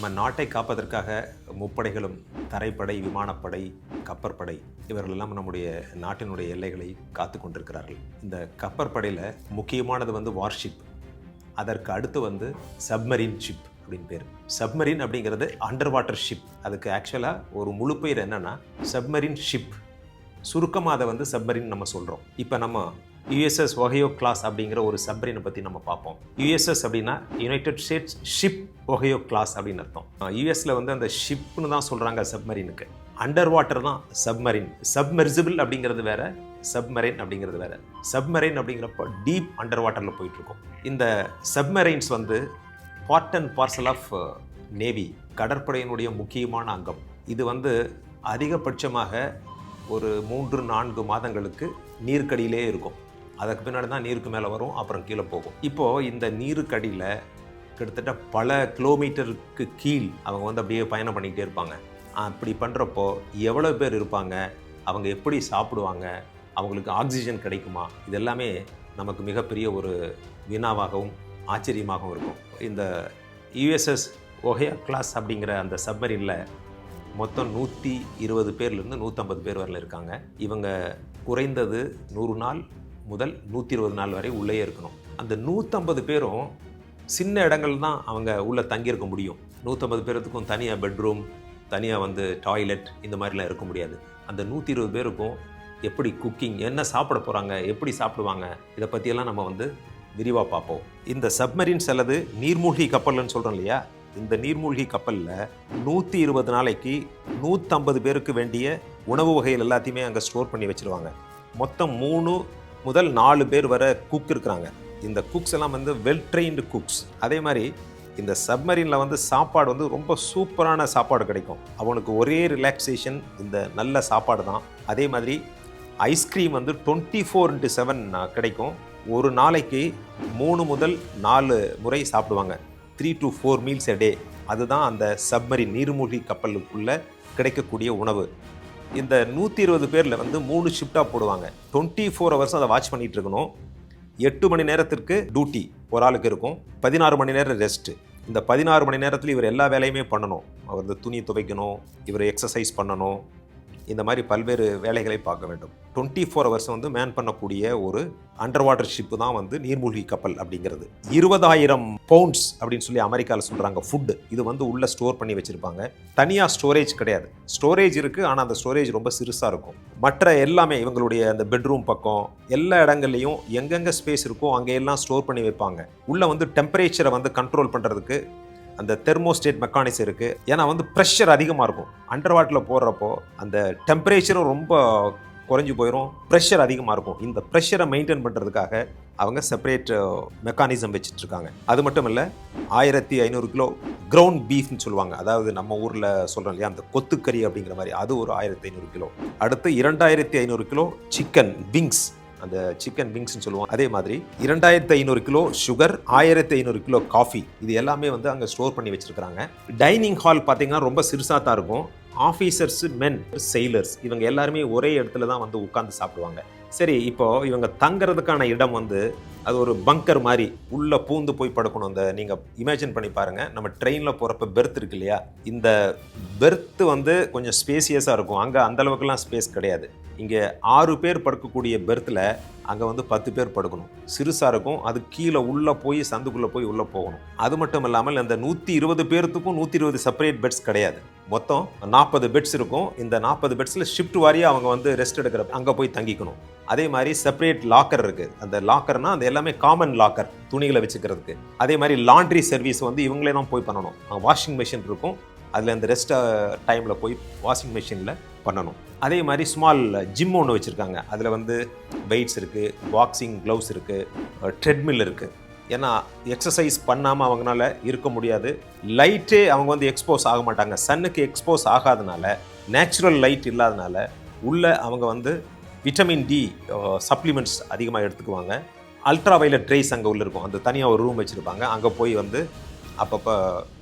நம்ம நாட்டை காப்பதற்காக முப்படைகளும் தரைப்படை விமானப்படை கப்பற்படை இவர்களெல்லாம் நம்முடைய நாட்டினுடைய எல்லைகளை காத்து கொண்டிருக்கிறார்கள். இந்த கப்பற்படையில் முக்கியமானது வந்து வார்ஷிப் அதற்கு அடுத்து வந்து சப்மரீன் ஷிப் அப்படின்னு பேர். சப்மரீன் அப்படிங்கிறது அண்டர் வாட்டர் ஷிப் அதுக்கு ஆக்சுவலாக ஒரு முழு பெயர் என்னன்னா சப்மரீன் ஷிப் சுருக்கமாக அதை வந்து சப்மரின் நம்ம சொல்கிறோம் இப்போ நம்ம யுஎஸ்எஸ் ஒஹையோ கிளாஸ் அப்படிங்கிற ஒரு சப்ரினை பற்றி நம்ம பார்ப்போம். யுஎஸ்எஸ் அப்படின்னா United States ship Ohio class அப்படின்னு அர்த்தம். யுஎஸில் வந்து அந்த ஷிப்னு தான் சொல்கிறாங்க சப்மரீனுக்கு அண்டர் வாட்டர் தான் சப்மரின் சப்மெர்சிபிள் அப்படிங்கிறது வேற சப்மரைன் அப்படிங்கிறது வேற. சப்மரைன் அப்படிங்கிறப்ப டீப் அண்டர் வாட்டரில் போயிட்டுருக்கோம் இந்த சப்மரைன்ஸ் வந்து part and parcel of navy கடற்படையினுடைய முக்கியமான அங்கம். இது வந்து அதிகபட்சமாக ஒரு மூன்று நான்கு மாதங்களுக்கு நீர்க்கடியிலே இருக்கும். அதுக்கு பின்னாடி தான் நீருக்கு மேலே வரும் அப்புறம் கீழே போகும். இப்போது இந்த நீருக்கடியில் கிட்டத்தட்ட பல கிலோமீட்டருக்கு கீழ் அவங்க வந்து அப்படியே பயணம் பண்ணிக்கிட்டே இருப்பாங்க. அப்படி பண்ணுறப்போ எவ்வளோ பேர் இருப்பாங்க? அவங்க எப்படி சாப்பிடுவாங்க? அவங்களுக்கு ஆக்சிஜன் கிடைக்குமா? இது எல்லாமே நமக்கு மிகப்பெரிய ஒரு வினாவாகவும் ஆச்சரியமாகவும் இருக்கும். இந்த யுஎஸ்எஸ் ஒஹையா கிளாஸ் அப்படிங்கிற அந்த சப்மரினில் மொத்தம் நூற்றி இருபது பேர்லேருந்து நூற்றம்பது பேர் வரல இருக்காங்க. இவங்க குறைந்தது நூறு நாள் முதல் நூற்றி இருபது நாள் வரை உள்ளே இருக்கணும். அந்த நூற்றம்பது பேரும் சின்ன இடங்கள் தான் அவங்க உள்ளே தங்கியிருக்க முடியும். நூற்றம்பது பேர்த்துக்கும் தனியாக பெட்ரூம் தனியாக வந்து டாய்லெட் இந்த மாதிரிலாம் இருக்க முடியாது. அந்த நூற்றி இருபது பேருக்கும் எப்படி குக்கிங் என்ன சாப்பிட போகிறாங்க எப்படி சாப்பிடுவாங்க இதை பற்றியெல்லாம் நம்ம வந்து விரிவாக பார்ப்போம். இந்த சப்மரீன்ஸ் அல்லது நீர்மூழ்கி கப்பல்னு சொல்கிறோம் இல்லையா? இந்த நீர்மூழ்கி கப்பலில் நூற்றி இருபது நாளைக்கு நூற்றம்பது பேருக்கு வேண்டிய உணவு வகைகள் எல்லாத்தையுமே அங்கே ஸ்டோர் பண்ணி வச்சுருவாங்க. மொத்தம் மூணு முதல் நாலு பேர் வர குக் இருக்கிறாங்க. இந்த குக்ஸ் எல்லாம் வந்து வெல் ட்ரெயின்டு குக்ஸ் அதே மாதிரி இந்த சப்மரீனில் வந்து சாப்பாடு வந்து ரொம்ப சூப்பரான சாப்பாடு கிடைக்கும். அவனுக்கு ஒரே ரிலாக்ஸேஷன் இந்த நல்ல சாப்பாடு தான். அதே மாதிரி ஐஸ்கிரீம் வந்து டுவெண்ட்டி ஃபோர் இன்ட்டு செவன் கிடைக்கும். ஒரு நாளைக்கு மூணு முதல் நாலு முறை சாப்பிடுவாங்க. Three to four meals a day அதுதான் அந்த சப்மரின் நீர்மூழ்கி கப்பலுக்குள்ளே கிடைக்கக்கூடிய உணவு. இந்த நூற்றி இருபது பேரில் வந்து மூணு ஷிஃப்டாக போடுவாங்க. டுவெண்ட்டி ஃபோர் ஹவர்ஸ் அதை வாட்ச் பண்ணிகிட்டு இருக்கணும். எட்டு மணி நேரத்திற்கு டியூட்டி ஒரு ஆளுக்கு இருக்கும். பதினாறு மணி நேரம் ரெஸ்ட்டு இந்த பதினாறு மணி நேரத்தில் இவர் எல்லா வேலையுமே பண்ணணும். அவர் இந்த துணி துவைக்கணும் இவர் எக்ஸசைஸ் பண்ணணும். இந்த மாதிரி பல்வேறு வேலைகளை பார்க்க வேண்டும். டுவெண்ட்டி ஃபோர் ஹவர்ஸ் வந்து மேன் பண்ணக்கூடிய ஒரு அண்டர் வாட்டர் ஷிப்பு தான் வந்து நீர்மூழ்கி கப்பல் அப்படிங்கிறது. இருபதாயிரம் பவுண்ட்ஸ் அப்படின்னு சொல்லி அமெரிக்காவில் சொல்கிறாங்க ஃபுட்டு இது வந்து உள்ளே ஸ்டோர் பண்ணி வச்சுருப்பாங்க. தனியாக ஸ்டோரேஜ் கிடையாது. ஸ்டோரேஜ் இருக்குது ஆனால் அந்த ஸ்டோரேஜ் ரொம்ப சிறுசாக இருக்கும். மற்ற எல்லாமே இவங்களுடைய அந்த பெட்ரூம் பக்கம் எல்லா இடங்கள்லையும் எங்கெங்கே ஸ்பேஸ் இருக்கோ அங்கே எல்லாம் ஸ்டோர் பண்ணி வைப்பாங்க. உள்ளே வந்து டெம்பரேச்சரை வந்து கண்ட்ரோல் பண்ணுறதுக்கு அந்த தெர்மோஸ்டேட் மெக்கானிக்ஸ் இருக்குது ஏன்னா வந்து ப்ரெஷர் அதிகமாக இருக்கும். அண்டர் வாட்டரில் போடுறப்போ அந்த டெம்பரேச்சரும் ரொம்ப குறைஞ்சி போயிடும் ப்ரெஷர் அதிகமாக இருக்கும். இந்த ப்ரெஷரை மெயின்டைன் பண்ணுறதுக்காக அவங்க செப்பரேட் மெக்கானிசம் வச்சுட்ருக்காங்க. அது மட்டும் இல்லை ஆயிரத்தி ஐநூறு கிலோ கிரவுண்ட் பீஃப்னு சொல்லுவாங்க. அதாவது நம்ம ஊரில் சொல்கிறோம் இல்லையா அந்த கொத்துக்கறி அப்படிங்கிற மாதிரி. அது ஒரு ஆயிரத்தி ஐநூறு கிலோ. அடுத்து இரண்டாயிரத்தி ஐநூறு கிலோ சிக்கன் விங்ஸ் அந்த சிக்கன் விங்ஸ்னு சொல்லுவோம். அதே மாதிரி இரண்டாயிரத்தி ஐநூறு கிலோ சுகர் ஆயிரத்தி ஐநூறு கிலோ காஃபி இது எல்லாமே வந்து அங்கே ஸ்டோர் பண்ணி வச்சிருக்காங்க டைனிங் ஹால் பார்த்தீங்கன்னா ரொம்ப சிறுசாக தான் இருக்கும். ஆஃபீஸர்ஸ் மென் செயலர்ஸ் இவங்க எல்லாருமே ஒரே இடத்துல தான் வந்து உட்காந்து சாப்பிடுவாங்க. சரி இப்போது இவங்க தங்குறதுக்கான இடம் வந்து அது ஒரு பங்கர் மாதிரி உள்ளே பூந்து போய் படுக்கணும். அந்த நீங்கள் இமேஜின் பண்ணி பாருங்க. நம்ம ட்ரெயினில் போகிறப்ப பெர்த் இருக்கு இல்லையா? இந்த பெர்த்து வந்து கொஞ்சம் ஸ்பேசியஸாக இருக்கும். அங்கே அந்தளவுக்குலாம் ஸ்பேஸ் கிடையாது. இங்கே ஆறு பேர் படுக்கக்கூடிய பெர்த்தில் அங்கே வந்து பத்து பேர் படுக்கணும். சிறுசாக இருக்கும் அது கீழே உள்ளே போய் சந்துக்குள்ளே போய் உள்ளே போகணும். அது மட்டும் இல்லாமல் அந்த நூற்றி இருபது பேர்த்துக்கும் நூற்றி இருபது செப்பரேட் பெட்ஸ் கிடையாது. மொத்தம் நாற்பது பெட்ஸ் இருக்கும். இந்த நாற்பது பெட்ஸில் ஷிஃப்ட் வாரியாக அவங்க வந்து ரெஸ்ட் எடுக்கிற அங்கே போய் தங்கிக்கணும். அதே மாதிரி செப்பரேட் லாக்கர் இருக்குது அந்த லாக்கர்னால் அது எல்லாமே காமன் லாக்கர் துணிகளை வச்சுக்கிறதுக்கு. அதே மாதிரி லாண்ட்ரி சர்வீஸ் வந்து இவங்களே தான் போய் பண்ணணும். வாஷிங் மிஷின் இருக்கும். அதில் அந்த ரெஸ்ட் டைமில் போய் வாஷிங் மிஷினில் பண்ணணும். அதே மாதிரி ஸ்மால் ஜிம் ஒன்று வச்சுருக்காங்க. அதில் வந்து வெயிட்ஸ் இருக்குது பாக்ஸிங் க்ளவுஸ் இருக்குது ட்ரெட்மில் இருக்குது ஏன்னா எக்ஸசைஸ் பண்ணாமல் அவங்களால இருக்க முடியாது. லைட்டே அவங்க வந்து எக்ஸ்போஸ் ஆக மாட்டாங்க. சன்னுக்கு எக்ஸ்போஸ் ஆகாதனால நேச்சுரல் லைட் இல்லாதனால உள்ள அவங்க வந்து விட்டமின் டி சப்ளிமெண்ட்ஸ் அதிகமாக எடுத்துக்குவாங்க. அல்ட்ரா வயலட் ட்ரேஸ் அங்கே உள்ள இருக்கும். அந்த தனியாக ஒரு ரூம் வச்சுருப்பாங்க. அங்கே போய் வந்து அப்பப்போ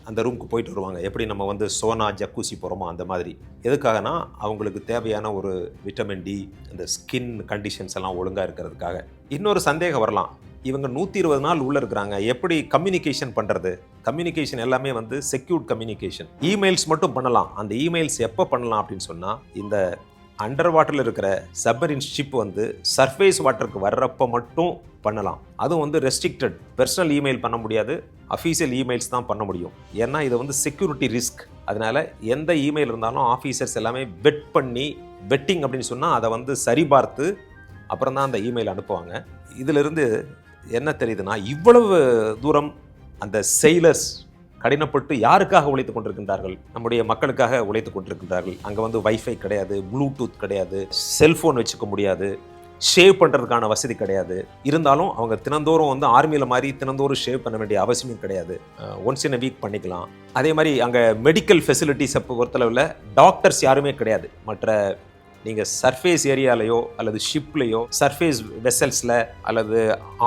அந்த ரூமுக்கு போயிட்டு வருவாங்க. எப்படி நம்ம வந்து சோனா ஜக்கூசி போகிறோமோ அந்த மாதிரி. எதுக்காகனா அவங்களுக்கு தேவையான ஒரு விட்டமின் டி அந்த ஸ்கின் கண்டிஷன்ஸ் எல்லாம் ஒழுங்காக இருக்கிறதுக்காக. இன்னொரு சந்தேகம் வரலாம். இவங்க நூற்றி இருபது நாள் உள்ளே இருக்கிறாங்க. எப்படி கம்யூனிகேஷன் பண்ணுறது கம்யூனிகேஷன் எல்லாமே வந்து செக்யூர்ட் கம்யூனிகேஷன் இமெயில்ஸ் மட்டும் பண்ணலாம். அந்த இமெயில்ஸ் எப்போ பண்ணலாம் அப்படின்னு சொன்னால் இந்த அண்டர் வாட்டரில் இருக்கிற சப்மரின் ஷிப் வந்து சர்ஃபேஸ் வாட்டருக்கு வர்றப்ப மட்டும் பண்ணலாம். அதுவும் வந்து ரெஸ்ட்ரிக்டட் பர்சனல் இமெயில் பண்ண முடியாது. அஃபீஷியல் இமெயில்ஸ் தான் பண்ண முடியும். ஏன்னா இது வந்து செக்யூரிட்டி ரிஸ்க் அதனால் எந்த இமெயில் இருந்தாலும் ஆஃபீஸர்ஸ் எல்லாமே பெட் பண்ணி பெட்டிங் அப்படின்னு சொன்னால் அதை வந்து சரிபார்த்து அப்புறம் தான் அந்த இமெயில் அனுப்புவாங்க. இதிலிருந்து என்ன தெரியுதுன்னா இவ்வளவு தூரம் அந்த செயலர்ஸ் கடினப்பட்டு யாருக்காக உழைத்து கொண்டிருக்கின்றார்கள்? நம்முடைய மக்களுக்காக உழைத்து கொண்டிருக்கின்றார்கள். அங்கே வந்து வைஃபை கிடையாது ப்ளூடூத் கிடையாது செல்ஃபோன் வச்சுக்க முடியாது ஷேவ் பண்ணுறதுக்கான வசதி கிடையாது. இருந்தாலும் அவங்க தினந்தோறும் வந்து ஆர்மியில் மாதிரி தினந்தோறும் ஷேவ் பண்ண வேண்டிய அவசியமும் கிடையாது. ஒன்ஸ் இன் அ வீக் பண்ணிக்கலாம். அதே மாதிரி அங்கே மெடிக்கல் ஃபெசிலிட்டிஸை பொறுத்தளவில் டாக்டர்ஸ் யாருமே கிடையாது. மற்ற நீங்கள் சர்ஃபேஸ் ஏரியாலையோ அல்லது ஷிப்லேயோ சர்ஃபேஸ் வெசல்ஸில் அல்லது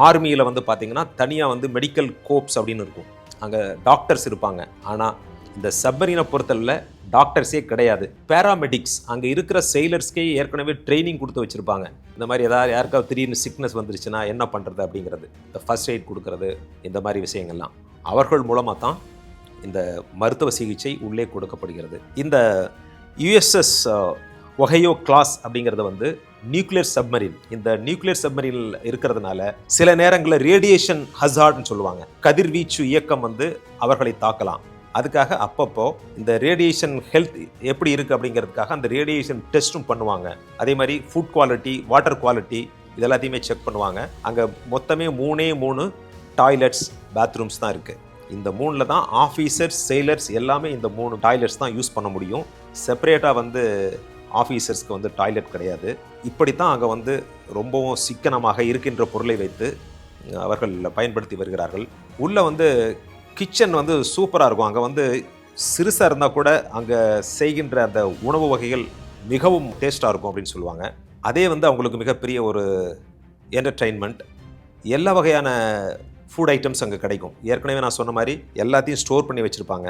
ஆர்மியில் வந்து பார்த்தீங்கன்னா தனியாக வந்து மெடிக்கல் கோப்ஸ் அப்படின்னு இருக்கும். அங்கே டாக்டர்ஸ் இருப்பாங்க. ஆனால் இந்த சப்மரீனை பொறுத்தளவில் டாக்டர்ஸே கிடையாது. பேராமெடிக்ஸ் அங்கே இருக்கிற செயலர்ஸ்க்கே ஏற்கனவே ட்ரைனிங் கொடுத்து வச்சுருப்பாங்க. இந்த மாதிரி ஏதாவது யாருக்காவது திடீர்னு சிக்னஸ் வந்துருச்சுன்னா என்ன பண்ணுறது அப்படிங்கிறது. இந்த ஃபர்ஸ்ட் எய்ட் கொடுக்கறது இந்த மாதிரி விஷயங்கள்லாம். அவர்கள் மூலமாக தான் இந்த மருத்துவ சிகிச்சை உள்ளே கொடுக்கப்படுகிறது. இந்த யுஎஸ்எஸ் ஒகையோ கிளாஸ் அப்படிங்கிறது வந்து நியூக்ளியர் சப்மரின். இந்த நியூக்ளியர் சப்மரினில் இருக்கிறதுனால சில நேரங்களில் ரேடியேஷன் ஹசார்ட்னு சொல்லுவாங்க. கதிர்வீச்சு இயக்கம் வந்து அவர்களை தாக்கலாம். அதுக்காக அப்பப்போ இந்த ரேடியேஷன் ஹெல்த் எப்படி இருக்குது அப்படிங்கிறதுக்காக அந்த ரேடியேஷன் டெஸ்ட்டும் பண்ணுவாங்க. அதே மாதிரி ஃபுட் குவாலிட்டி வாட்டர் குவாலிட்டி இது எல்லாத்தையுமே செக் பண்ணுவாங்க. அங்கே மொத்தமே மூணே மூணு டாய்லெட்ஸ் பாத்ரூம்ஸ் தான் இருக்குது இந்த மூணில் தான் ஆஃபீஸர்ஸ் செயலர்ஸ் எல்லாமே இந்த மூணு டாய்லெட்ஸ் தான் யூஸ் பண்ண முடியும். செப்பரேட்டாக வந்து ஆஃபீஸர்ஸ்க்கு வந்து டாய்லெட் கிடையாது. இப்படி தான் அங்கே வந்து ரொம்பவும் சிக்கனமாக இருக்கின்ற பொருளை வைத்து அவர்கள் பயன்படுத்தி வருகிறார்கள். உள்ளே வந்து கிச்சன் வந்து சூப்பராக இருக்கும். அங்கே வந்து சிறுசாக இருந்தால் கூட அங்கே செய்கின்ற அந்த உணவு வகைகள் மிகவும் டேஸ்ட்டாக இருக்கும் அப்படின்னு சொல்லுவாங்க. அதே வந்து அவங்களுக்கு மிகப்பெரிய ஒரு என்டர்டெயின்மெண்ட் எல்லா வகையான ஃபுட் ஐட்டம்ஸ் அங்கே கிடைக்கும். ஏற்கனவே நான் சொன்ன மாதிரி எல்லாத்தையும் ஸ்டோர் பண்ணி வச்சுருப்பாங்க.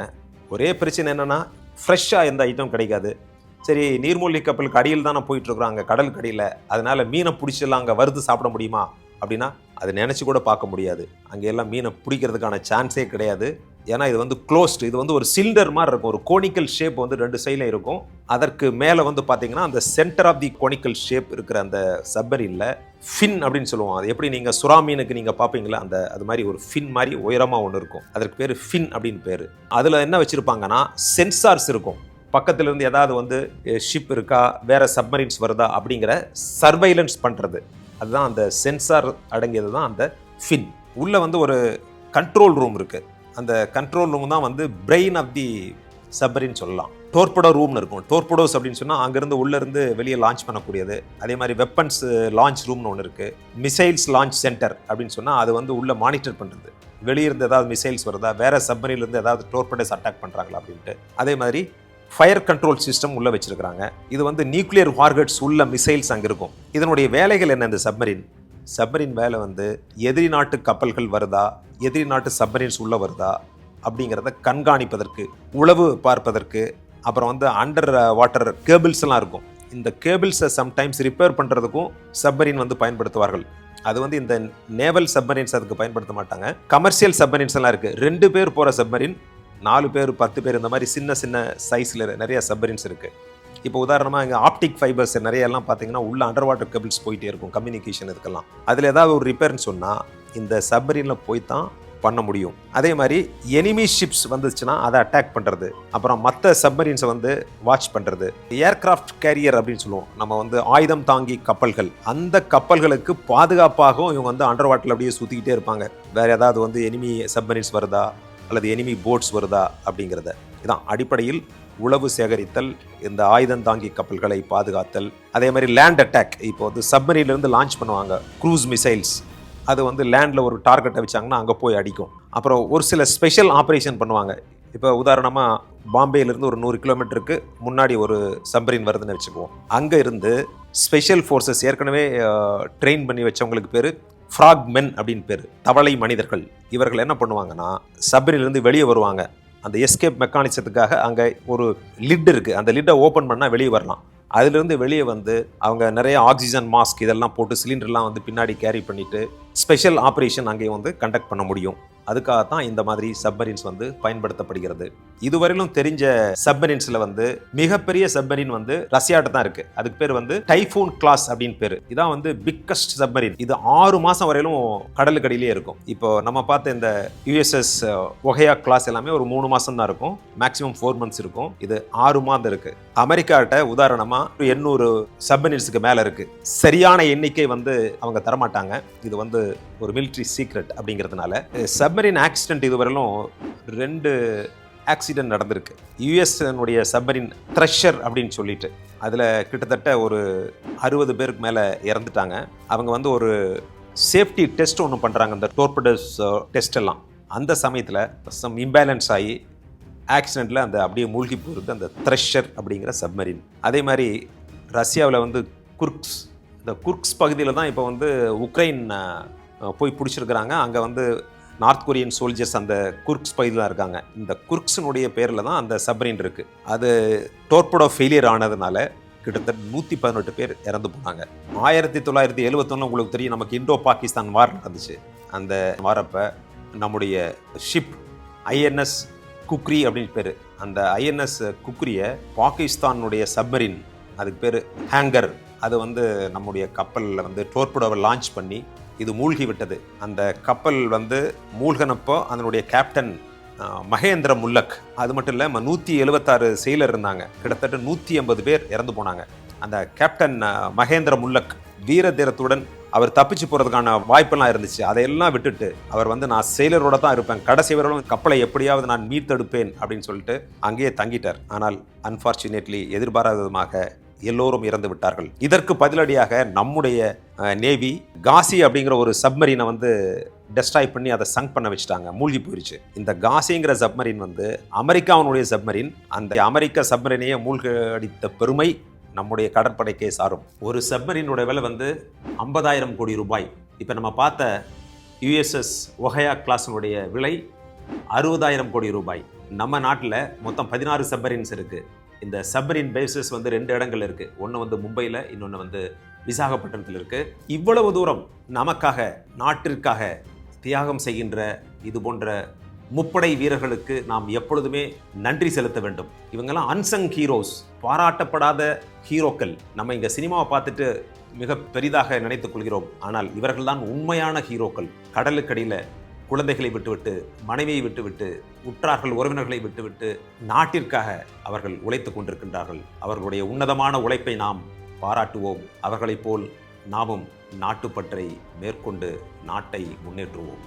ஒரே பிரச்சனை என்னென்னா ஃப்ரெஷ்ஷாக எந்த ஐட்டம் கிடைக்காது. சரி நீர்மூழ்கி கப்பலுக்கு அடியில் தானே போயிட்டுருக்குறோம் அங்கே கடலுக்கு அடியில் அதனால் மீனை பிடிச்செல்லாம் அங்கே வறுத்து சாப்பிட முடியுமா? அப்படின்னா அது நினச்சி கூட பார்க்க முடியாது. அங்கே எல்லாம் மீனை பிடிக்கிறதுக்கான சான்ஸே கிடையாது. ஏன்னா இது வந்து க்ளோஸ்டு இது வந்து ஒரு சிலிண்டர் மாதிரி இருக்கும். ஒரு கோனிக்கல் ஷேப் வந்து ரெண்டு சைடில் இருக்கும். அதற்கு மேலே வந்து பார்த்தீங்கன்னா அந்த centre of the conical shape இருக்கிற அந்த சப்பரியில் ஃபின் அப்படின்னு சொல்லுவோம் அது எப்படி நீங்கள் சுறா மீனுக்கு நீங்கள் பார்ப்பீங்களா? அந்த அது மாதிரி ஒரு ஃபின் மாதிரி உயரமாக ஒன்று இருக்கும். அதற்கு பேர் ஃபின் அப்படின்னு பேர். அதில் என்ன வச்சுருப்பாங்கன்னா சென்சார்ஸ் இருக்கும். பக்கத்துல இருந்து ஏதாவது வந்து ஷிப் இருக்கா வேறு சப்மரீன்ஸ் வருதா அப்படிங்கிற சர்வைலன்ஸ் பண்ணுறது அதுதான் அந்த சென்சார் அடங்கியது தான் அந்த ஃபின் உள்ளே வந்து ஒரு கண்ட்ரோல் ரூம் இருக்குது அந்த கண்ட்ரோல் ரூம் தான் வந்து பிரெயின் ஆஃப் தி சப்மரின் சொல்லலாம். டோர்படோ ரூம்னு இருக்கும். டோர்படோஸ் அப்படின்னு சொன்னால் அங்கேருந்து உள்ளேருந்து வெளியே லான்ச் பண்ணக்கூடியது. அதே மாதிரி வெப்பன்ஸ் லான்ச் ரூம்னு ஒன்று இருக்குது மிசைல்ஸ் லான்ச் சென்டர் அப்படின்னு சொன்னால் அது வந்து உள்ளே மானிட்டர் பண்ணுறது வெளியிருந்து ஏதாவது மிசைல்ஸ் வருதா வேறு சப்மரின்லேருந்து ஏதாவது டோர்படோஸ் அட்டாக் பண்ணுறாங்களா அப்படின்ட்டு. அதே மாதிரி ஃபயர் கண்ட்ரோல் சிஸ்டம் உள்ளே வச்சுருக்கிறாங்க. இது வந்து நியூக்ளியர் வார்கட்ஸ் உள்ள மிசைல்ஸ் அங்கே இருக்கும். இதனுடைய வேலைகள் என்ன இந்த சப்மரின் சப்மரின் வேலை வந்து எதிரி நாட்டு கப்பல்கள் வருதா? எதிரி நாட்டு சப்மரின்ஸ் உள்ளே வருதா? அப்படிங்கிறத கண்காணிப்பதற்கு உளவு பார்ப்பதற்கு அப்புறம் வந்து அண்டர் வாட்டர் கேபிள்ஸ் எல்லாம் இருக்கும். இந்த கேபிள்ஸை சம்டைம்ஸ் ரிப்பேர் பண்ணுறதுக்கும் சப்மரின் வந்து பயன்படுத்துவார்கள். அது வந்து இந்த நேவல் சப்மரின்ஸ் அதுக்கு பயன்படுத்த மாட்டாங்க. கமர்ஷியல் சப்மரின்ஸ் எல்லாம் இருக்குது ரெண்டு பேர் போகிற சப்மரின் நாலு பேர் பத்து பேர் இந்த மாதிரி சின்ன சின்ன சைஸில் நிறைய சப்மரின்ஸ் இருக்குது இப்போ உதாரணமாக இங்கே ஆப்டிக் ஃபைபர்ஸ் நிறைய எல்லாம் பார்த்தீங்கன்னா உள்ள அண்டர் வாட்டர் கேபிள்ஸ் போயிட்டே இருக்கும் கம்யூனிகேஷன் இதுக்கெல்லாம். அதில் ஏதாவது ஒரு ரிப்பேர்னு சொன்னால் இந்த சப்மரீனில் போய் தான் பண்ண முடியும். அதே மாதிரி எனிமி ஷிப்ஸ் வந்துச்சுன்னா அதை அட்டாக் பண்ணுறது அப்புறம் மற்ற சப்மரீன்ஸை வந்து வாட்ச் பண்ணுறது ஏர்கிராஃப்ட் கேரியர் அப்படின்னு சொல்லுவோம். நம்ம வந்து ஆயுதம் தாங்கி கப்பல்கள். அந்த கப்பல்களுக்கு பாதுகாப்பாகவும் இவங்க வந்து அண்டர் வாட்டரில் அப்படியே சுற்றிக்கிட்டே இருப்பாங்க. வேறு ஏதாவது வந்து எனிமி சப்மரீன்ஸ் வருதா? அல்லது எனிமி போட்ஸ் வருதா அப்படிங்கிறத. இதான் அடிப்படையில் உளவு சேகரித்தல் இந்த ஆயுதம் தாங்கி கப்பல்களை பாதுகாத்தல். அதே மாதிரி லேண்ட் அட்டாக் இப்போ வந்து சப்மரியிலேருந்து லான்ச் பண்ணுவாங்க க்ரூஸ் மிசைல்ஸ் அது வந்து லேண்டில் ஒரு டார்கெட்டை வச்சாங்கன்னா அங்கே போய் அடிக்கும். அப்புறம் ஒரு சில ஸ்பெஷல் ஆப்ரேஷன் பண்ணுவாங்க. இப்போ உதாரணமாக பாம்பேலேருந்து ஒரு நூறு கிலோமீட்டருக்கு முன்னாடி ஒரு சப்மரின் வருதுன்னு வச்சுக்குவோம். அங்கே இருந்து ஸ்பெஷல் ஃபோர்ஸஸ் ஏற்கனவே ட்ரெயின் பண்ணி வச்சவங்களுக்கு பேர் ஃப்ராக் மென் அப்படின்னு பேர். தவளை மனிதர்கள். இவர்கள் என்ன பண்ணுவாங்கன்னா சபரிலிருந்து வெளியே வருவாங்க. அந்த எஸ்கேப் மெக்கானிசத்துக்காக அங்கே ஒரு லிட் இருக்குது அந்த லிட்டை ஓப்பன் பண்ணால் வெளியே வரலாம். அதிலிருந்து வெளியே வந்து அவங்க நிறைய ஆக்சிஜன் மாஸ்க் இதெல்லாம் போட்டு சிலிண்டர்லாம் வந்து பின்னாடி கேரி பண்ணிவிட்டு ஸ்பெஷல் ஆப்ரேஷன் அங்கே வந்து கண்டக்ட் பண்ண முடியும். அதுக்காக தான் இந்த மாதிரி சப்மரின்ஸ் வந்து பயன்படுத்தப்படுகிறது. இதுவரையிலும் தெரிஞ்ச சப்மரின்ஸில் வந்து மிகப்பெரிய சப்மரின் வந்து ரஷ்யாட்ட தான் இருக்கு. அதுக்கு பேர் வந்து டைஃபூன் கிளாஸ் அப்படின்னு பேர். இதான் வந்து பிக்கஸ்ட் சப்மரின். இது ஆறு மாதம் வரையிலும் கடலுக்கடியிலே இருக்கும். இப்போ நம்ம பார்த்த இந்த யுஎஸ்எஸ் ஒகையா கிளாஸ் எல்லாமே ஒரு மூணு மாதம் தான் இருக்கும். மேக்ஸிமம் ஃபோர் மந்த்ஸ் இருக்கும். இது ஆறு மாதம் இருக்கு. அமெரிக்காட்ட உதாரணமாக எண்ணூறு சப்மரின்ஸுக்கு மேலே இருக்கு. சரியான எண்ணிக்கை வந்து அவங்க தரமாட்டாங்க. இது வந்து ஒரு மிலிட்ரி சீக்ரெட் அப்படிங்கிறதுனால சப்மரின் ஆக்சிடென்ட் இதுவரையிலும் ரெண்டு ஆக்சிடென்ட் நடந்திருக்கு. யுஎஸ்னுடைய சப்மரின் த்ரெஷர் அப்படின்னு சொல்லிட்டு அதில் கிட்டத்தட்ட ஒரு அறுபது பேருக்கு மேலே இறந்துட்டாங்க. அவங்க வந்து ஒரு சேஃப்டி டெஸ்ட் ஒன்று பண்ணுறாங்க இந்த டோர்படஸ் டெஸ்ட் எல்லாம். அந்த சமயத்தில் சம் இம்பேலன்ஸ் ஆகி ஆக்சிடெண்ட்டில் அந்த அப்படியே மூழ்கி போகிறது அந்த த்ரெஷர் அப்படிங்கிற சப்மரின் அதே மாதிரி ரஷ்யாவில் வந்து குர்க்ஸ் இந்த குர்க்ஸ் பகுதியில் தான் இப்போ வந்து உக்ரைன் போய் பிடிச்சிருக்கிறாங்க. அங்கே வந்து நார்த் கொரியன் சோல்ஜர்ஸ் அந்த குர்க்ஸ் பகுதியில் இருக்காங்க. இந்த குர்க்ஸினுடைய பேரில் தான் அந்த சப்ரின் இருக்குது அது டோர்படோ ஃபெயிலியர் ஆனதுனால கிட்டத்தட்ட நூற்றி பதினெட்டு பேர் இறந்து போனாங்க. ஆயிரத்தி தொள்ளாயிரத்தி எழுபத்தொன்னு உங்களுக்கு தெரியும். நமக்கு இந்தோ பாகிஸ்தான் வார் நடந்துச்சு. அந்த வாரப்போ நம்முடைய ஷிப் ஐஎன்எஸ் குக்ரி அப்படின்னு பேர். அந்த ஐஎன்எஸ் குக்ரியை பாகிஸ்தானுடைய சப்மரின் அதுக்கு பேர் ஹேங்கர். அது வந்து நம்முடைய கப்பலில் வந்து டோர்படோவை லான்ச் பண்ணி இது மூழ்கி விட்டது. அந்த கப்பல் வந்து மூழ்கினப்போ அதனுடைய கேப்டன் மகேந்திர முல்லக் அது மட்டும் இல்லாமல் நூற்றி எழுபத்தாறு செயலர் இருந்தாங்க. கிட்டத்தட்ட நூற்றி ஐம்பது பேர் இறந்து போனாங்க. அந்த கேப்டன் மகேந்திர முல்லக் வீர தீரத்துடன் அவர் தப்பிச்சு போகிறதுக்கான வாய்ப்பெல்லாம் இருந்துச்சு. அதையெல்லாம் விட்டுட்டு அவர் வந்து நான் செயலரோட தான் இருப்பேன். கடைசி வரையிலும் கப்பலை எப்படியாவது நான் மீட்டெடுப்பேன் அப்படின்னு சொல்லிட்டு அங்கேயே தங்கிட்டார். ஆனால் அன்ஃபார்ச்சுனேட்லி எதிர்பாராத விதமாக எல்லோரும் இறந்து விட்டார்கள். இதற்கு பதிலடியாக நம்முடைய நேவி காசி அப்படிங்கிற ஒரு சப்மரீனை வந்து டெஸ்ட்ராய் பண்ணி அதை சங்க் பண்ண வச்சுட்டாங்க. மூழ்கி போயிருச்சு. இந்த காசிங்கிற சப்மரீன் வந்து அமெரிக்காவினுடைய சப்மரீன் அந்த அமெரிக்க சப்மரீனையே மூழ்கடித்த பெருமை நம்முடைய கடற்படைக்கே சாரும். ஒரு சப்மரீனோட விலை வந்து ஐம்பதாயிரம் கோடி ரூபாய். இப்போ நம்ம பார்த்த யுஎஸ்எஸ் ஒஹயா கிளாஸினுடைய விலை அறுபதாயிரம் கோடி ரூபாய். நம்ம நாட்டில் மொத்தம் பதினாறு சப்மரீன்ஸ் இருக்குது இந்த சப்மரீன் பேசஸ் வந்து ரெண்டு இடங்கள் இருக்குது ஒன்று வந்து மும்பையில் இன்னொன்று வந்து விசாகப்பட்டினத்தில் இருக்குது இவ்வளவு தூரம் நமக்காக நாட்டிற்காக தியாகம் செய்கின்ற இது போன்ற முப்படை வீரர்களுக்கு நாம் எப்பொழுதுமே நன்றி செலுத்த வேண்டும். இவங்கெல்லாம் அன்சங் ஹீரோஸ் பாராட்டப்படாத ஹீரோக்கள். நம்ம இங்கே சினிமாவை பார்த்துட்டு மிக பெரிதாக நினைத்துக் கொள்கிறோம். ஆனால் இவர்கள்தான் உண்மையான ஹீரோக்கள். கடலுக்கடியில் குழந்தைகளை விட்டுவிட்டு மனைவியை விட்டுவிட்டு உற்றார்கள் உறவினர்களை விட்டுவிட்டு நாட்டிற்காக அவர்கள் உழைத்துக் கொண்டிருக்கின்றார்கள். அவர்களுடைய உன்னதமான உழைப்பை நாம் பாராட்டுவோம். அவர்களைப் போல் நாமும் நாட்டுப்பற்றை மேற்கொண்டு நாட்டை முன்னேற்றுவோம்.